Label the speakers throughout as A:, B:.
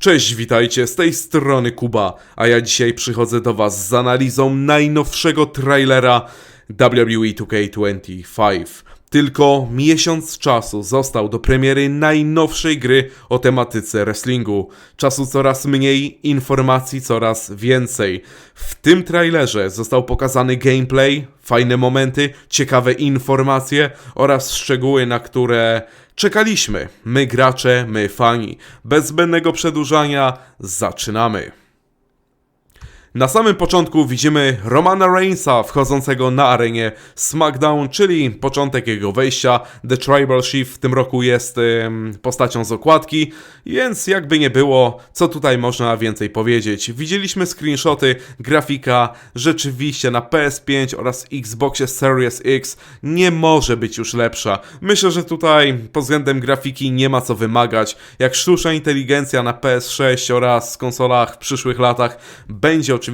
A: Cześć, witajcie, z tej strony Kuba, a ja dzisiaj przychodzę do Was z analizą najnowszego trailera E WWE 2K25. Tylko miesiąc czasu został do premiery najnowszej gry o tematyce wrestlingu. Czasu coraz mniej, informacji coraz więcej. W tym trailerze został pokazany gameplay, fajne momenty, ciekawe informacje oraz szczegóły, na które czekaliśmy. My gracze, my fani. Bez zbędnego przedłużania, zaczynamy. Na samym początku widzimy Romana Reignsa wchodzącego na arenie SmackDown, czyli początek jego wejścia. The Tribal Chief w tym roku jest postacią z okładki, więc jakby nie było, co tutaj można więcej powiedzieć. Widzieliśmy screenshoty, grafika, rzeczywiście na PS5 oraz Xboxie Series X nie może być już lepsza. Myślę, że tutaj pod względem grafiki nie ma co wymagać. Jak sztuczna inteligencja na PS6 oraz konsolach w przyszłych latach będzie oczywiście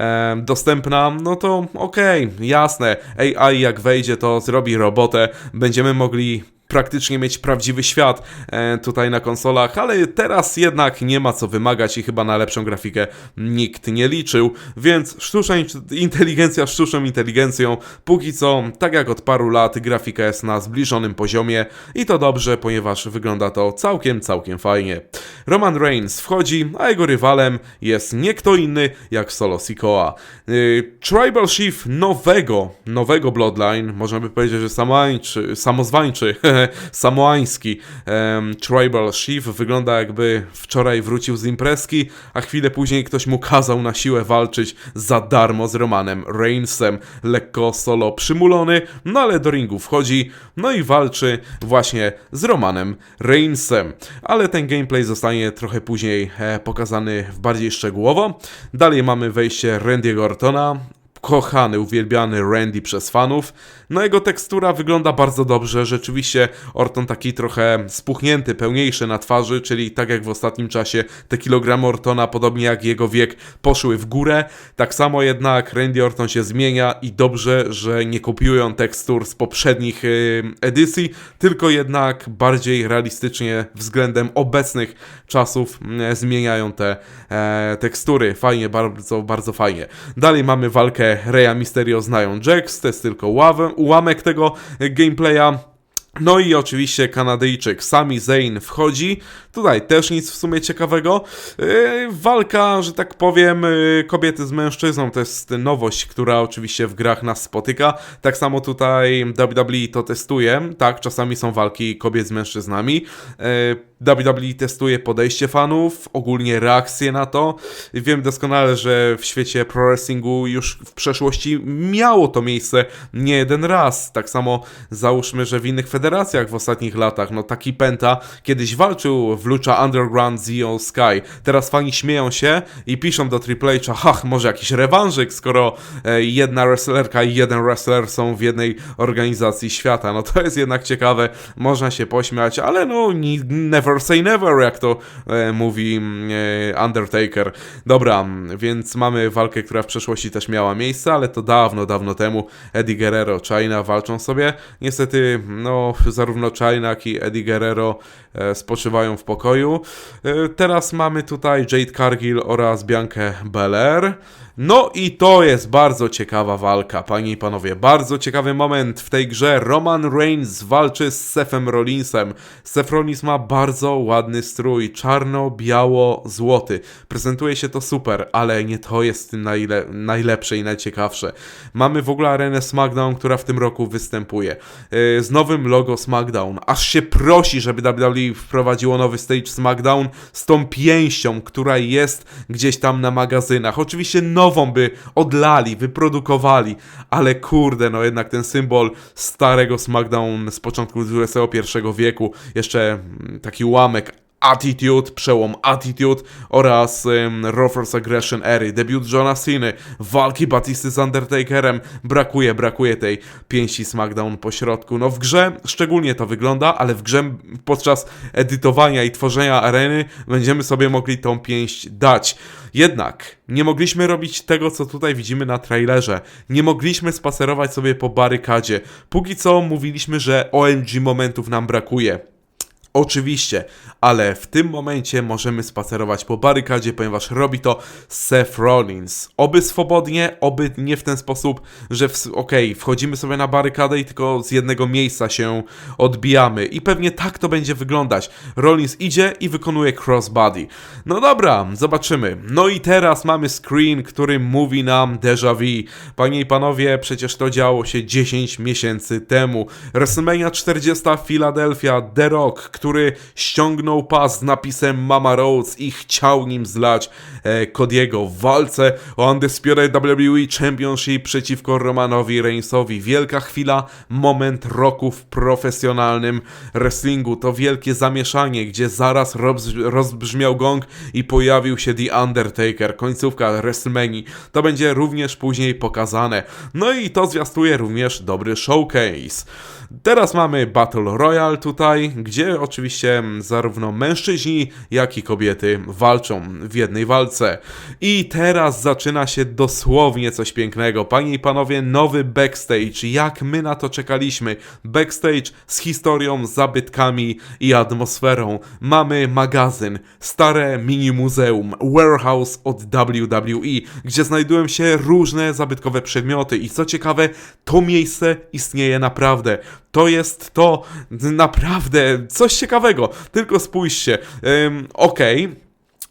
A: e, dostępna, no to okej, jasne. AI jak wejdzie, to zrobi robotę. Będziemy mogli praktycznie mieć prawdziwy świat e, tutaj na konsolach, ale teraz jednak nie ma co wymagać i chyba na lepszą grafikę nikt nie liczył, więc sztuczna in- inteligencja sztuczną inteligencją, póki co, tak jak od paru lat, grafika jest na zbliżonym poziomie i to dobrze, ponieważ wygląda to całkiem, całkiem fajnie. Roman Reigns wchodzi, a jego rywalem jest nie kto inny jak Solo Sikoa. Yy, Tribal Chief nowego, nowego Bloodline, można by powiedzieć, że samoańczy, samozwańczy, samoański em, Tribal Chief wygląda jakby wczoraj wrócił z imprezki, a chwilę później ktoś mu kazał na siłę walczyć za darmo z Romanem Reignsem. Lekko solo przymulony, no ale do ringu wchodzi, no i walczy właśnie z Romanem Reignsem. Ale ten gameplay zostanie trochę później e, pokazany w bardziej szczegółowo. Dalej mamy wejście Randy'ego Ortona, kochany, uwielbiany Randy przez fanów. No jego tekstura wygląda bardzo dobrze, rzeczywiście Orton taki trochę spuchnięty, pełniejszy na twarzy, czyli tak jak w ostatnim czasie te kilogramy Ortona, podobnie jak jego wiek, poszły w górę. Tak samo jednak Randy Orton się zmienia i dobrze, że nie kopiują tekstur z poprzednich y, edycji, tylko jednak bardziej realistycznie względem obecnych czasów y, zmieniają te e, tekstury. Fajnie, bardzo, bardzo fajnie. Dalej mamy walkę Reya Mysterio z Nia Jax, to jest tylko ławę, ułamek tego gameplaya. No i oczywiście Kanadyjczyk Sami Zayn wchodzi. Tutaj też nic w sumie ciekawego. Yy, walka, że tak powiem, yy, kobiety z mężczyzną to jest nowość, która oczywiście w grach nas spotyka. Tak samo tutaj WWE to testuje. Tak, czasami są walki kobiet z mężczyznami. Yy, WWE testuje podejście fanów, ogólnie reakcje na to. Wiem doskonale, że w świecie pro wrestlingu już w przeszłości miało to miejsce nie jeden raz. Tak samo załóżmy, że w innych federacjach w ostatnich latach, no taki Penta kiedyś walczył w Lucha Underground z Io Sky. Teraz fani śmieją się i piszą do Triple H'a, hach, może jakiś rewanżyk, skoro e, jedna wrestlerka i jeden wrestler są w jednej organizacji świata. No to jest jednak ciekawe, można się pośmiać, ale no never say never, jak to e, mówi mm, e, Undertaker. Dobra, więc mamy walkę, która w przeszłości też miała miejsce, ale to dawno, dawno temu Eddie Guerrero, China walczą sobie. Niestety, no, zarówno China, jak i Eddie Guerrero e, spoczywają w pokoju. E, teraz mamy tutaj Jade Cargill oraz Biankę Belair. No i to jest bardzo ciekawa walka, panie i panowie. Bardzo ciekawy moment w tej grze. Roman Reigns walczy z Sethem Rollinsem. Seth Rollins ma bardzo ładny strój, czarno-biało-złoty. Prezentuje się to super, ale nie to jest najle najlepsze i najciekawsze. Mamy w ogóle arenę SmackDown, która w tym roku występuje. Yy, z nowym logo SmackDown. Aż się prosi, żeby WWE wprowadziło nowy stage SmackDown z tą pięścią, która jest gdzieś tam na magazynach. Oczywiście nową by odlali, wyprodukowali, ale kurde, no jednak ten symbol starego SmackDown z początku XXI wieku, jeszcze taki ułamek Attitude, przełom Attitude oraz um, Force Aggression Ery, debiut Johna Cena, walki Batisty z Undertakerem, brakuje, brakuje tej pięści SmackDown po środku. No w grze szczególnie to wygląda, ale w grze podczas edytowania i tworzenia areny będziemy sobie mogli tą pięść dać. Jednak nie mogliśmy robić tego, co tutaj widzimy na trailerze. Nie mogliśmy spacerować sobie po barykadzie. Póki co mówiliśmy, że OMG momentów nam brakuje. Oczywiście, ale w tym momencie możemy spacerować po barykadzie, ponieważ robi to Seth Rollins. Oby swobodnie, oby nie w ten sposób, że okej, wchodzimy sobie na barykadę i tylko z jednego miejsca się odbijamy. I pewnie tak to będzie wyglądać. Rollins idzie i wykonuje crossbody. No dobra, zobaczymy. No i teraz mamy screen, który mówi nam déjà vu. Panie i panowie, przecież to działo się 10 miesięcy temu. WrestleMania 40 Philadelphia, The Rock, który ściągnął pas z napisem Mama Rhodes i chciał nim zlać e, Cody'ego w walce o Undisputed WWE Championship przeciwko Romanowi Reignsowi. Wielka chwila, moment roku w profesjonalnym wrestlingu. To wielkie zamieszanie, gdzie zaraz roz, rozbrzmiał gong i pojawił się The Undertaker. Końcówka WrestleMania. To będzie również później pokazane. No i to zwiastuje również dobry showcase. Teraz mamy Battle Royale tutaj, gdzie oczywiście zarówno mężczyźni, jak i kobiety walczą w jednej walce. I teraz zaczyna się dosłownie coś pięknego. Panie i panowie, nowy backstage. Jak my na to czekaliśmy? Backstage z historią, zabytkami i atmosferą. Mamy magazyn, stare mini muzeum, warehouse od WWE, gdzie znajdują się różne zabytkowe przedmioty. I co ciekawe, to miejsce istnieje naprawdę. To jest to naprawdę coś ciekawego. Tylko spójrzcie. Ym, Okej.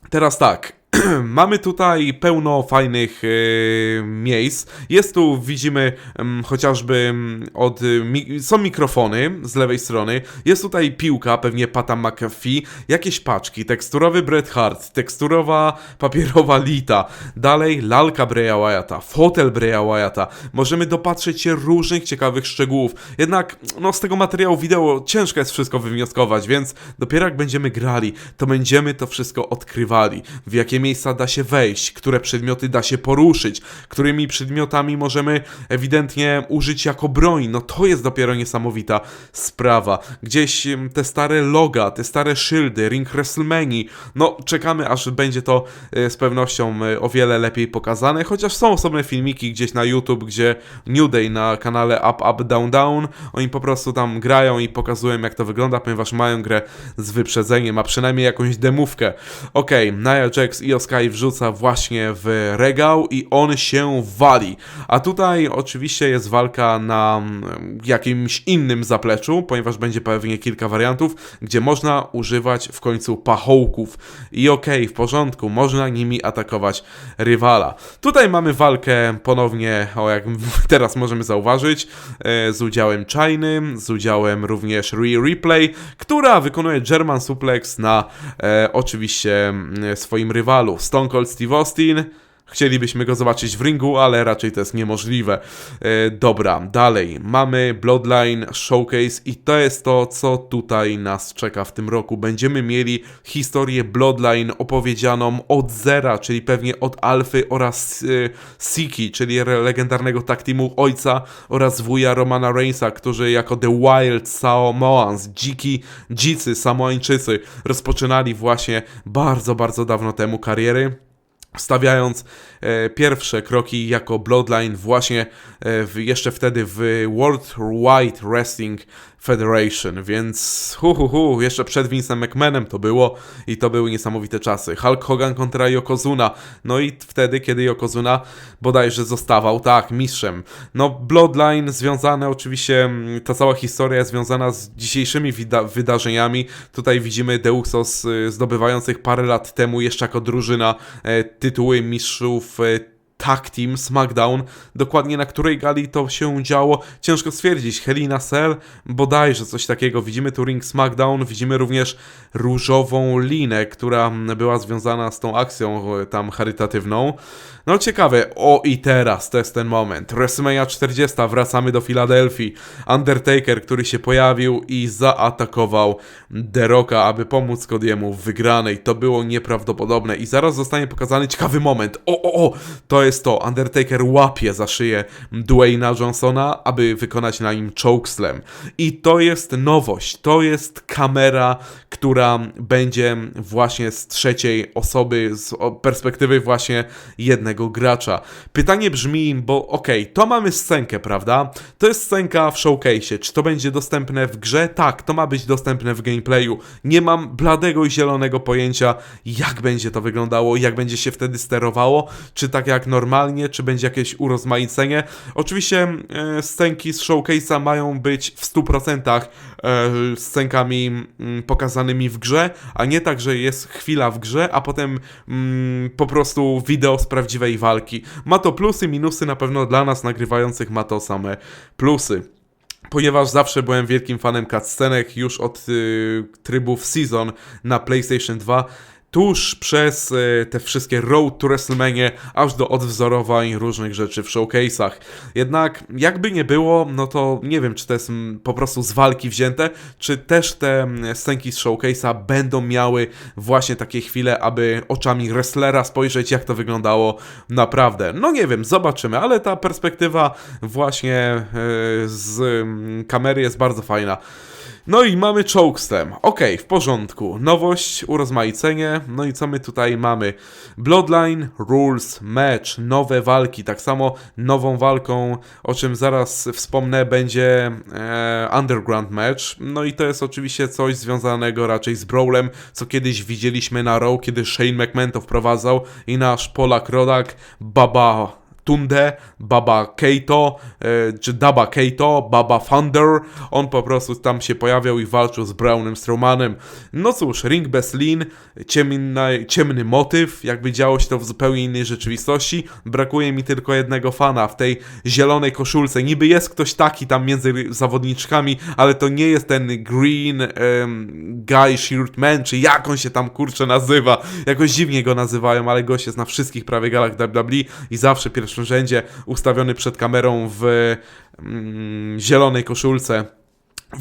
A: Teraz tak. Mamy tutaj pełno fajnych e, miejsc. Jest tu, widzimy em, chociażby em, od. e, Mi są mikrofony z lewej strony. Jest tutaj piłka, pewnie Pata McAfee. Jakieś paczki. Teksturowy Bret Hart. Teksturowa papierowa Lita. Dalej lalka Breya Wyatta. Fotel Breya Wyatta. Możemy dopatrzeć się różnych ciekawych szczegółów. Jednak no, z tego materiału wideo ciężko jest wszystko wywnioskować, więc dopiero jak będziemy grali, to będziemy to wszystko odkrywali. W jakie miejsca da się wejść, które przedmioty da się poruszyć, którymi przedmiotami możemy ewidentnie użyć jako broń. No to jest dopiero niesamowita sprawa. Gdzieś te stare loga, te stare szyldy, ring WrestleMania. No czekamy aż będzie to e, z pewnością e, o wiele lepiej pokazane, chociaż są osobne filmiki gdzieś na YouTube, gdzie New Day na kanale Up Up Down Down, oni po prostu tam grają i pokazują jak to wygląda, ponieważ mają grę z wyprzedzeniem, a przynajmniej jakąś demówkę. Okej, Nia Jax i Sky wrzuca właśnie w regał i on się wali. A tutaj oczywiście jest walka na mm, jakimś innym zapleczu, ponieważ będzie pewnie kilka wariantów, gdzie można używać w końcu pachołków. I okej, w porządku, można nimi atakować rywala. Tutaj mamy walkę ponownie, o jak teraz możemy zauważyć, e, z udziałem Chiny, z udziałem również Rhea Replay, która wykonuje German Suplex na e, oczywiście mm, swoim rywalu Stone Cold Steve Austin. Chcielibyśmy go zobaczyć w ringu, ale raczej to jest niemożliwe. E, dobra, dalej. Mamy Bloodline Showcase i to jest to, co tutaj nas czeka w tym roku. Będziemy mieli historię Bloodline opowiedzianą od zera, czyli pewnie od Alfy oraz e, Siki, czyli legendarnego tag teamu ojca oraz wuja Romana Reignsa, którzy jako The Wild Samoans, dziki, dzicy, Samoańczycy rozpoczynali właśnie bardzo, bardzo dawno temu kariery stawiając e, pierwsze kroki jako Bloodline właśnie e, jeszcze wtedy w World Wide Wrestling Federation, więc hu, hu, hu, jeszcze przed Vince'em McMahonem to było i to były niesamowite czasy. Hulk Hogan kontra Yokozuna, no i wtedy, kiedy Yokozuna bodajże zostawał, tak, mistrzem. No Bloodline związane oczywiście, mm, ta cała historia związana z dzisiejszymi wydarzeniami. Tutaj widzimy Deusos y, zdobywających parę lat temu jeszcze jako drużyna e, tytuły mistrzów e, Tag Team SmackDown, dokładnie na której gali to się działo, ciężko stwierdzić. Helena Cell, bodajże coś takiego. Widzimy tu ring SmackDown, widzimy również różową linę, która była związana z tą akcją e, tam charytatywną. No ciekawe, o i teraz to jest ten moment. WrestleMania 40, wracamy do Filadelfii. Undertaker, który się pojawił i zaatakował The Rocka, aby pomóc Cody'emu w wygranej. To było nieprawdopodobne i zaraz zostanie pokazany ciekawy moment. O, o, o! To jest to, Undertaker łapie za szyję Dwayna Johnsona, aby wykonać na nim chokeslam. I to jest nowość, to jest kamera, która będzie właśnie z trzeciej osoby, z perspektywy właśnie jednego gracza. Pytanie brzmi, bo okej, to mamy scenkę, prawda? To jest scenka w showcase. Czy to będzie dostępne w grze? Tak, to ma być dostępne w gameplayu. Nie mam bladego i zielonego pojęcia, jak będzie to wyglądało, jak będzie się wtedy sterowało, czy tak jak normalnie, czy będzie jakieś urozmaicenie. Oczywiście e, scenki z showcase'a mają być w 100% e, scenkami mm, pokazanymi w grze, a nie tak, że jest chwila w grze, a potem mm, po prostu wideo z prawdziwej walki. Ma to plusy, minusy, na pewno dla nas nagrywających ma to same plusy. Ponieważ zawsze byłem wielkim fanem cutscenek już od y, trybów Season na PlayStation 2, tuż przez y, te wszystkie Road to WrestleMania, aż do odwzorowań różnych rzeczy w showcase'ach. Jednak jakby nie było, no to nie wiem, czy to jest po prostu z walki wzięte, czy też te scenki z showcase'a będą miały właśnie takie chwile, aby oczami wrestlera spojrzeć, jak to wyglądało naprawdę. No nie wiem, zobaczymy, ale ta perspektywa właśnie e, z kamery jest bardzo fajna. No i mamy chokeslam. Okej, w porządku. Nowość, urozmaicenie. No i co my tutaj mamy? Bloodline Rules Match. Nowe walki. Tak samo nową walką, o czym zaraz wspomnę, będzie e, Underground Match. No i to jest oczywiście coś związanego raczej z Brawlem, co kiedyś widzieliśmy na Raw, kiedy Shane McMahon to wprowadzał i nasz Polak Rodak, Baba Tunde, Baba Keito, e, czy Daba Keito, Baba Thunder. On po prostu tam się pojawiał i walczył z Brownem Strowmanem. No cóż, Ring bez lin, ciemny, ciemny motyw, jakby działo się to w zupełnie innej rzeczywistości. Brakuje mi tylko jednego fana w tej zielonej koszulce. Niby jest ktoś taki tam między zawodniczkami, ale to nie jest ten Green em, Guy Shirt Man, czy jak on się tam kurczę nazywa. Jakoś dziwnie go nazywają, ale gość jest na wszystkich prawie galach WWE i zawsze w pierwszym rzędzie ustawiony przed kamerą w mm, zielonej koszulce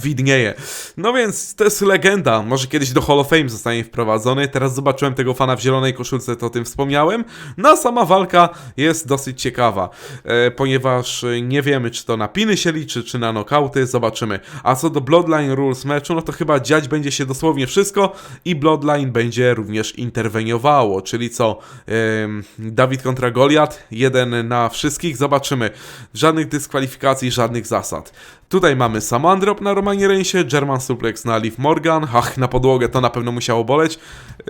A: widnieje. No więc to jest legenda. Może kiedyś do Hall of Fame zostanie wprowadzony. Teraz zobaczyłem tego fana w zielonej koszulce, to o tym wspomniałem. No a sama walka jest dosyć ciekawa, e, ponieważ e, nie wiemy, czy to na piny się liczy, czy na nokauty. Zobaczymy. A co do Bloodline Rules meczu, no to chyba dziać będzie się dosłownie wszystko i Bloodline będzie również interweniowało. Czyli co? Em, Dawid kontra Goliat, jeden na wszystkich. Zobaczymy. Żadnych dyskwalifikacji, żadnych zasad. Tutaj mamy Saman Drop na Romanie Reisie, German Suplex na Liv Morgan. Ach, na podłogę to na pewno musiało boleć.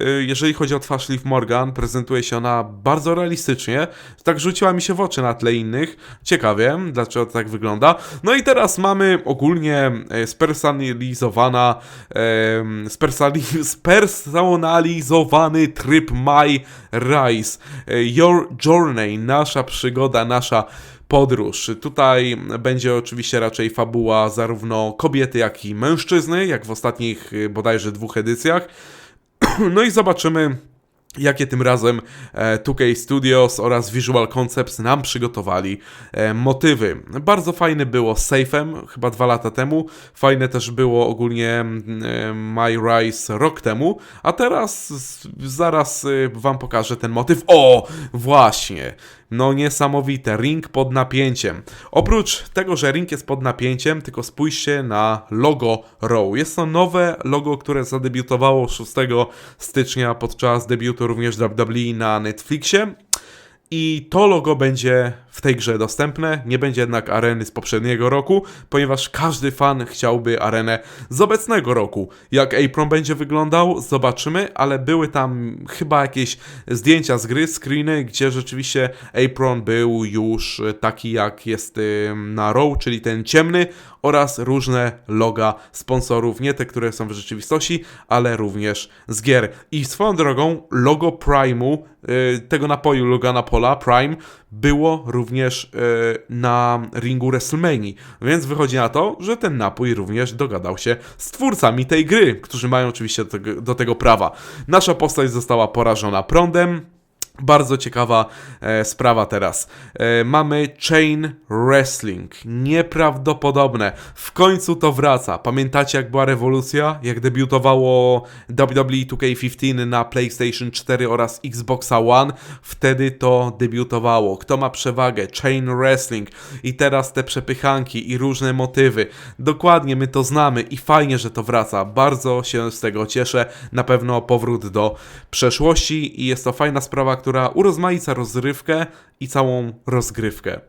A: Yy, Jeżeli chodzi o twarz Liv Morgan, prezentuje się ona bardzo realistycznie. Tak rzuciła mi się w oczy na tle innych. Ciekawie, dlaczego to tak wygląda. No i teraz mamy ogólnie e, spersonalizowana, spersonalizowany tryb My Rise. E, Your Journey, nasza przygoda, nasza podróż. Tutaj będzie oczywiście raczej fabuła zarówno kobiety, jak i mężczyzny, jak w ostatnich y, bodajże dwóch edycjach. No i zobaczymy. Jakie tym razem e, 2K Studios oraz Visual Concepts nam przygotowali e, motywy. Bardzo fajne było Safe'em, chyba dwa lata temu. Fajne też było ogólnie e, My Rise rok temu. A teraz zaraz e, wam pokażę ten motyw. O! Właśnie! No niesamowite, ring pod napięciem. Oprócz tego, że ring jest pod napięciem, tylko spójrzcie na logo Raw. Jest to nowe logo, które zadebiutowało 6 stycznia podczas debiutu również WWE na Netflixie. I to logo będzie w tej grze dostępne, nie będzie jednak areny z poprzedniego roku, ponieważ każdy fan chciałby arenę z obecnego roku. Jak Apron będzie wyglądał, zobaczymy, ale były tam chyba jakieś zdjęcia z gry, screeny, gdzie rzeczywiście Apron był już taki jak jest na Raw, czyli ten ciemny oraz różne loga sponsorów, nie te, które są w rzeczywistości, ale również z gier. I swoją drogą, logo Prime'u, y, tego napoju Logana Pola, Prime, było również y, na ringu WrestleMania. Więc wychodzi na to, że ten napój również dogadał się z twórcami tej gry, którzy mają oczywiście do tego, do tego prawa. Nasza postać została porażona prądem, Bardzo ciekawa e, sprawa teraz. E, mamy Chain Wrestling. Nieprawdopodobne. W końcu to wraca. Pamiętacie jak była rewolucja? Jak debiutowało WWE 2K15 na PlayStation 4 oraz Xboxa One? Wtedy to debiutowało. Kto ma przewagę? Chain Wrestling. I teraz te przepychanki i różne motywy. Dokładnie, my to znamy i fajnie, że to wraca. Bardzo się z tego cieszę. Na pewno powrót do przeszłości i jest to fajna sprawa, która urozmaica rozrywkę i całą rozgrywkę.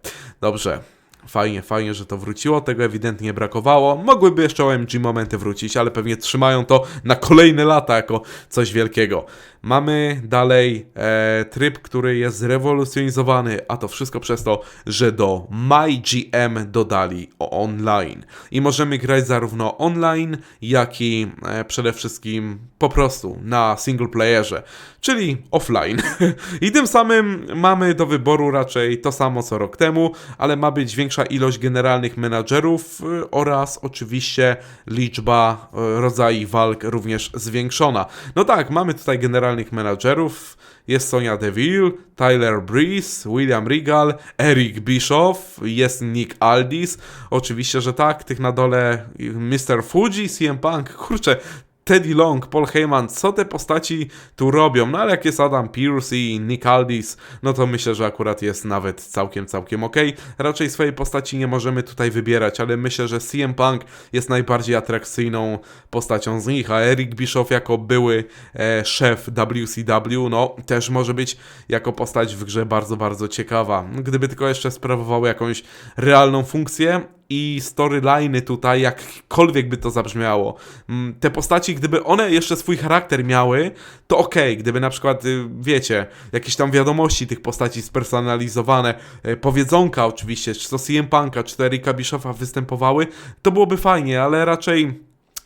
A: Dobrze. Fajnie, fajnie, że to wróciło. Tego ewidentnie brakowało. Mogłyby jeszcze OMG momenty wrócić, ale pewnie trzymają to na kolejne lata jako coś wielkiego. Mamy dalej e, tryb, który jest zrewolucjonizowany, a to wszystko przez to, że do MyGM dodali online. I możemy grać zarówno online, jak i e, przede wszystkim po prostu na single playerze, czyli offline. I tym samym mamy do wyboru raczej to samo co rok temu, ale ma być większa ilość generalnych menadżerów y, oraz oczywiście liczba y, rodzajów walk również zwiększona. No tak, mamy tutaj generalnych menadżerów. Jest Sonia Deville, Tyler Breeze, William Regal, Eric Bischoff, jest Nick Aldis. Oczywiście, że tak, tych na dole Mr. Fuji, CM Punk. Kurczę, Teddy Long, Paul Heyman, co te postaci tu robią? No ale jak jest Adam Pearce i Nick Aldis, no to myślę, że akurat jest nawet całkiem, całkiem ok. Raczej swojej postaci nie możemy tutaj wybierać, ale myślę, że CM Punk jest najbardziej atrakcyjną postacią z nich, a Eric Bischoff jako były e, szef WCW, no też może być jako postać w grze bardzo, bardzo ciekawa. Gdyby tylko jeszcze sprawował jakąś realną funkcję, i storyliny tutaj, jakkolwiek by to zabrzmiało. Mm, Te postaci, gdyby one jeszcze swój charakter miały, to okay. gdyby na przykład, y, wiecie, jakieś tam wiadomości tych postaci spersonalizowane, y, powiedzonka oczywiście, czy to CM Punka, czy to Erika Bishoffa występowały, to byłoby fajnie, ale raczej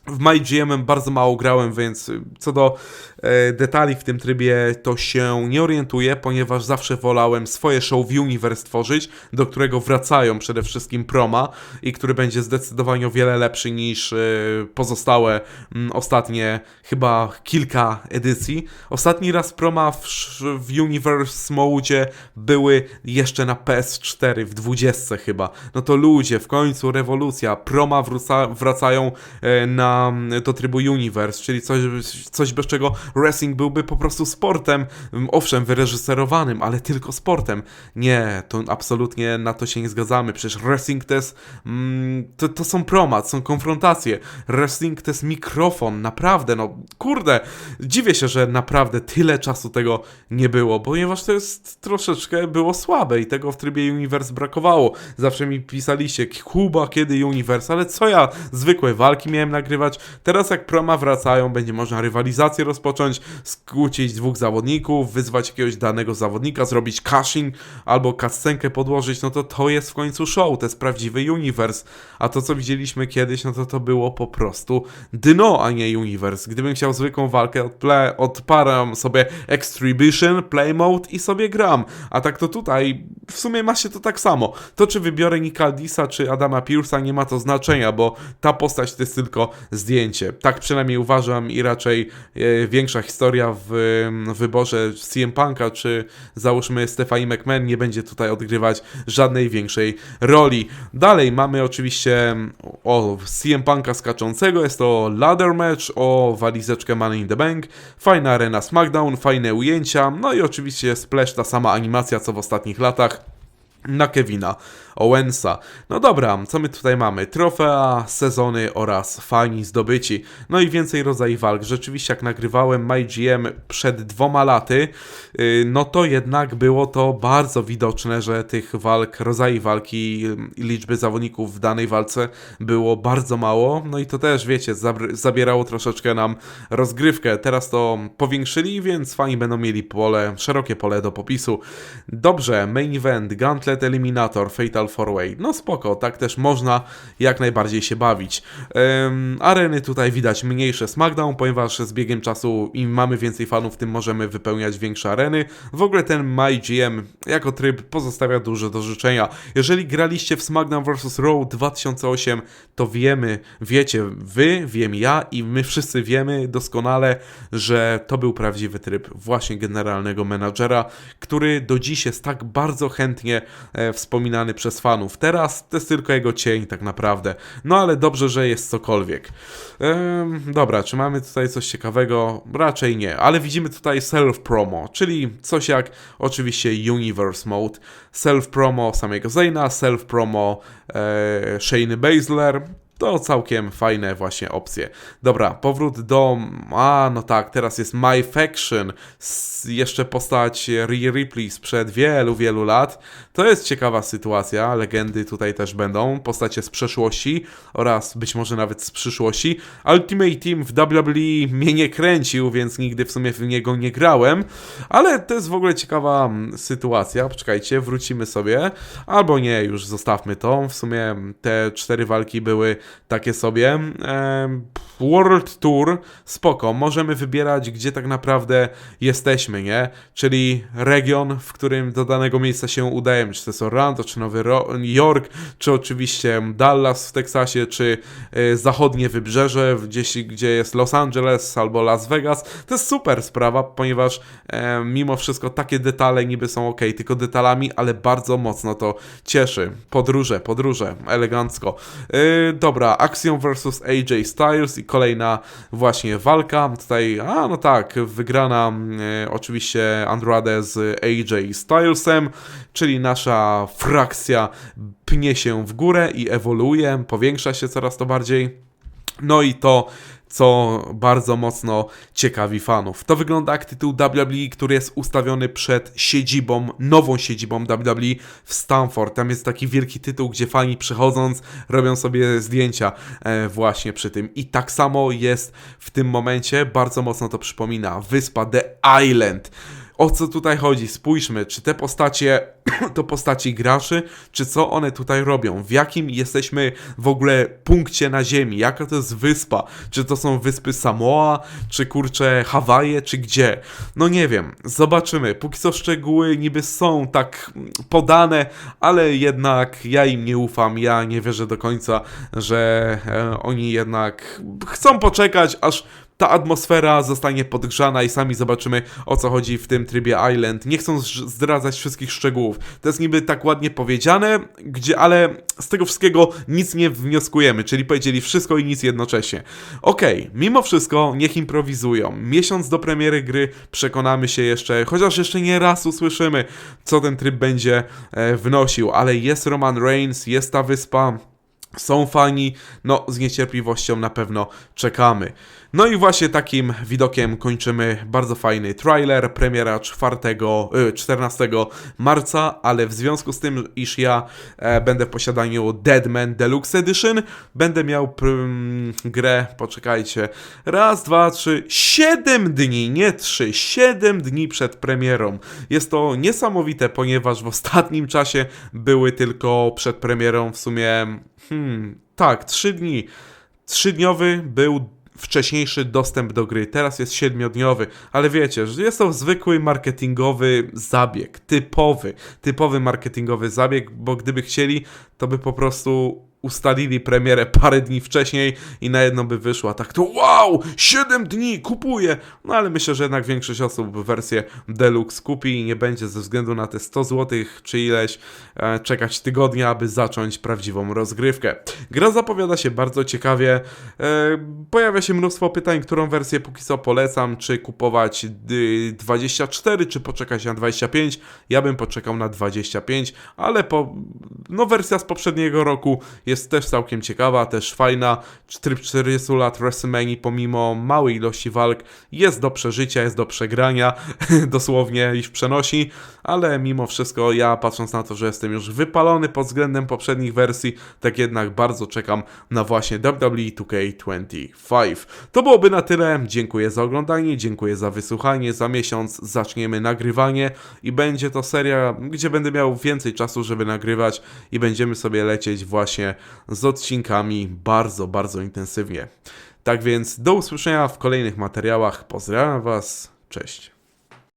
A: w MyGM bardzo mało grałem, więc co do e, detali w tym trybie to się nie orientuję, ponieważ zawsze wolałem swoje show w Universe tworzyć, do którego wracają przede wszystkim Proma i który będzie zdecydowanie o wiele lepszy niż e, pozostałe m, ostatnie chyba kilka edycji. Ostatni raz Proma w, w Universe Mode były jeszcze na PS4 w 20 chyba. No to ludzie, w końcu rewolucja. Proma wraca, wracają e, na do trybu Universe, czyli coś, coś bez czego wrestling byłby po prostu sportem, owszem, wyreżyserowanym, ale tylko sportem. Nie, to absolutnie na to się nie zgadzamy. Przecież wrestling to jest, mm, to, to są promat, są konfrontacje. Wrestling to jest mikrofon, naprawdę, no kurde, dziwię się, że naprawdę tyle czasu tego nie było, ponieważ to jest troszeczkę było słabe i tego w trybie Universe brakowało. Zawsze mi pisaliście, Kuba, kiedy Universe, ale co ja, zwykłe walki miałem nagrywać, Teraz jak proma wracają, będzie można rywalizację rozpocząć, skłócić dwóch zawodników, wyzwać jakiegoś danego zawodnika, zrobić cashing albo kascenkę podłożyć, no to to jest w końcu show, to jest prawdziwy universe. A to co widzieliśmy kiedyś, no to to było po prostu dno, a nie universe. Gdybym chciał zwykłą walkę, odple- odparam sobie Extribution, Play Mode i sobie gram. A tak to tutaj w sumie ma się to tak samo. To czy wybiorę Nicaldisa czy Adama Pierce'a nie ma to znaczenia, bo ta postać to jest tylko zdjęcie. Tak przynajmniej uważam i raczej e, większa historia w, wyborze CM Punka czy załóżmy Stephanie McMahon nie będzie tutaj odgrywać żadnej większej roli. Dalej mamy oczywiście o CM Punka skaczącego, jest to ladder match o walizeczkę Money in the Bank, fajna arena SmackDown, fajne ujęcia, no i oczywiście splash, ta sama animacja co w ostatnich latach na Kevina Owensa. No dobra, co my tutaj mamy? Trofea, sezony oraz fani zdobyci. No i więcej rodzajów walk. Rzeczywiście jak nagrywałem MyGM przed dwoma laty, yy, no to jednak było to bardzo widoczne, że tych walk, rodzajów walki i liczby zawodników w danej walce było bardzo mało. No i to też, wiecie, zabierało troszeczkę nam rozgrywkę. Teraz to powiększyli, więc fani będą mieli pole, szerokie pole do popisu. Dobrze, main event, Gauntlet Eliminator, Fatal 4-Way. No spoko, tak też można jak najbardziej się bawić. Em, areny tutaj widać mniejsze SmackDown, ponieważ z biegiem czasu im mamy więcej fanów, tym możemy wypełniać większe areny. W ogóle ten MyGM jako tryb pozostawia dużo do życzenia. Jeżeli graliście w SmackDown vs. Raw 2008, to wiemy, wiecie wy, wiem ja i my wszyscy wiemy doskonale, że to był prawdziwy tryb właśnie generalnego menadżera, który do dziś jest tak bardzo chętnie e, wspominany przez fanów. Teraz to jest tylko jego cień tak naprawdę. No ale dobrze, że jest cokolwiek. Ehm, dobra, czy mamy tutaj coś ciekawego? Raczej nie, ale widzimy tutaj self-promo, czyli coś jak oczywiście Universe Mode, self-promo samego Zayna, self-promo e, Shayny Baszler, to całkiem fajne właśnie opcje. Dobra, powrót do... A, no tak, teraz jest My Faction. Jeszcze postać Rhea Ripley sprzed wielu, wielu lat. To jest ciekawa sytuacja. Legendy tutaj też będą. Postacie z przeszłości oraz być może nawet z przyszłości. Ultimate Team w WWE mnie nie kręcił, więc nigdy w sumie w niego nie grałem. Ale to jest w ogóle ciekawa mm, sytuacja. Poczekajcie, wrócimy sobie. Albo nie, już zostawmy to. W sumie te cztery walki były takie sobie. World Tour, spoko, możemy wybierać, gdzie tak naprawdę jesteśmy, nie? Czyli region, w którym do danego miejsca się udajemy, czy to jest Orlando, czy Nowy Jork, czy oczywiście Dallas w Teksasie, czy e, zachodnie wybrzeże, gdzieś, gdzie jest Los Angeles albo Las Vegas. To jest super sprawa, ponieważ e, mimo wszystko takie detale niby są ok, tylko detalami, ale bardzo mocno to cieszy. Podróże, podróże, elegancko. Yy, dobra, Axiom vs AJ Styles i kolejna właśnie walka. Tutaj, a no tak, wygrana yy, oczywiście Andrade z AJ Stylesem, czyli nasza frakcja pnie się w górę i ewoluuje, powiększa się coraz to bardziej. No i to, co bardzo mocno ciekawi fanów. To wygląda jak tytuł WWE, który jest ustawiony przed siedzibą, nową siedzibą WWE w Stanford. Tam jest taki wielki tytuł, gdzie fani przychodząc robią sobie zdjęcia e, właśnie przy tym. I tak samo jest w tym momencie, bardzo mocno to przypomina, wyspa The Island. O co tutaj chodzi? Spójrzmy, czy te postacie to postaci graczy, czy co one tutaj robią? W jakim jesteśmy w ogóle punkcie na Ziemi? Jaka to jest wyspa? Czy to są wyspy Samoa, czy kurcze Hawaje, czy gdzie? No nie wiem, zobaczymy. Póki co szczegóły niby są tak podane, ale jednak ja im nie ufam. Ja nie wierzę do końca, że e, oni jednak chcą poczekać, aż ta atmosfera zostanie podgrzana i sami zobaczymy o co chodzi w tym trybie Island. Nie chcą zdradzać wszystkich szczegółów. To jest niby tak ładnie powiedziane, gdzie, ale z tego wszystkiego nic nie wnioskujemy, czyli powiedzieli wszystko i nic jednocześnie. Okej, mimo wszystko niech improwizują. Miesiąc do premiery gry przekonamy się jeszcze, chociaż jeszcze nie raz usłyszymy, co ten tryb będzie e, wnosił, ale jest Roman Reigns, jest ta wyspa. Są fani, no z niecierpliwością na pewno czekamy. No i właśnie takim widokiem kończymy bardzo fajny trailer, premiera 4, y, 14 marca, ale w związku z tym, iż ja e, będę w posiadaniu Deadman Deluxe Edition, będę miał grę, poczekajcie, raz, dwa, trzy, siedem dni, nie trzy, siedem dni przed premierą. Jest to niesamowite, ponieważ w ostatnim czasie były tylko przed premierą w sumie, hmm, tak, trzy dni. Trzydniowy był wcześniejszy dostęp do gry, teraz jest siedmiodniowy, ale wiecie, że jest to zwykły marketingowy zabieg, typowy, typowy marketingowy zabieg, bo gdyby chcieli, to by po prostu ustalili premierę parę dni wcześniej i na jedno by wyszła. Tak to wow, 7 dni, kupuję. No ale myślę, że jednak większość osób wersję Deluxe kupi i nie będzie ze względu na te 100 zł czy ileś e, czekać tygodnia, aby zacząć prawdziwą rozgrywkę. Gra zapowiada się bardzo ciekawie. E, pojawia się mnóstwo pytań, którą wersję póki co polecam, czy kupować y, 24, czy poczekać na 25. Ja bym poczekał na 25, ale po, no wersja z poprzedniego roku jest też całkiem ciekawa, też fajna. Tryb 40 lat WrestleMania pomimo małej ilości walk jest do przeżycia, jest do przegrania, dosłownie iż przenosi, ale mimo wszystko ja patrząc na to, że jestem już wypalony pod względem poprzednich wersji, tak jednak bardzo czekam na właśnie WWE 2K25. To byłoby na tyle. Dziękuję za oglądanie, dziękuję za wysłuchanie. Za miesiąc zaczniemy nagrywanie i będzie to seria, gdzie będę miał więcej czasu, żeby nagrywać i będziemy sobie lecieć właśnie z odcinkami bardzo, bardzo intensywnie. Tak więc do usłyszenia w kolejnych materiałach. Pozdrawiam Was. Cześć.